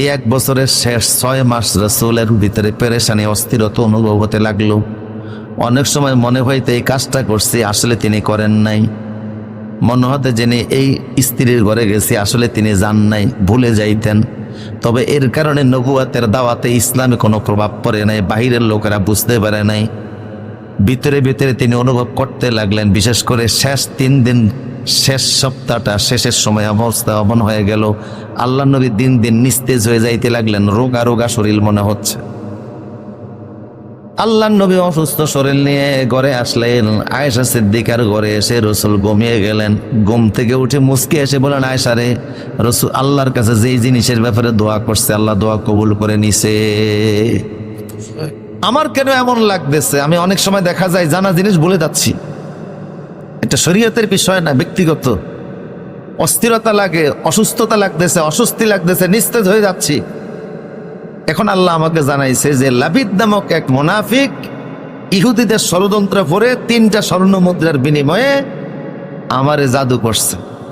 এই এক বছরের শেষ ছয় মাস রসুলের ভিতরে পেরেশানি, অস্থিরতা অনুভব হতে লাগল। অনেক সময় মনে হইতে এই কাজটা করছি, আসলে তিনি করেন নাই। মনে হতে জেনে এই স্ত্রীর ঘরে গেছি, আসলে তিনি যান নাই, ভুলে যাইতেন। তবে এর কারণে নবুয়াতের দাওয়াতে ইসলামে কোনো প্রভাব পড়ে নাই, বাহিরের লোকেরা বুঝতে পারে নাই। ভিতরে ভিতরে তিনি অনুভব করতে লাগলেন, বিশেষ করে শেষ তিন দিন শেষ সপ্তাহটা, শেষের সময় অবস্থা অমন হয়ে গেল। আল্লাহ নবী দিন দিন নিস্তেজ হয়ে যাইতে লাগলেন, রোগা রোগা শরীর মনে হচ্ছে। আল্লাহ নবী অসুস্থ শরীর নিয়ে ঘরে আসলেন, আয়েশা সিদ্দিকার ঘরে এসে রসুল ঘুমিয়ে গেলেন। ঘুম থেকে উঠে মুসকে এসে বলেন আয়েশা রে, রসুল আল্লাহর কাছে যেই জিনিসের ব্যাপারে দোয়া করছে, আল্লাহ দোয়া কবুল করে নিছে। আমার কেন এমন লাগতেছে? আমি অনেক সময় দেখা যায়, জানা জিনিস বলে যাচ্ছি। এটা শরীয়তের বিষয় না, ব্যক্তিগত। অস্থিরতা লাগে, অসুস্থতা লাগতেছে, অস্বস্তি লাগতেছে, নিস্তেজ হয়ে যাচ্ছি। এখন আল্লাহ আমাকে জানাইছে যে লাবিদ নামক এক মোনাফিক ইহুদিদের ষড়যন্ত্র পরে তিনটা স্বর্ণ মুদ্রার বিনিময়ে আমারে জাদু করছে।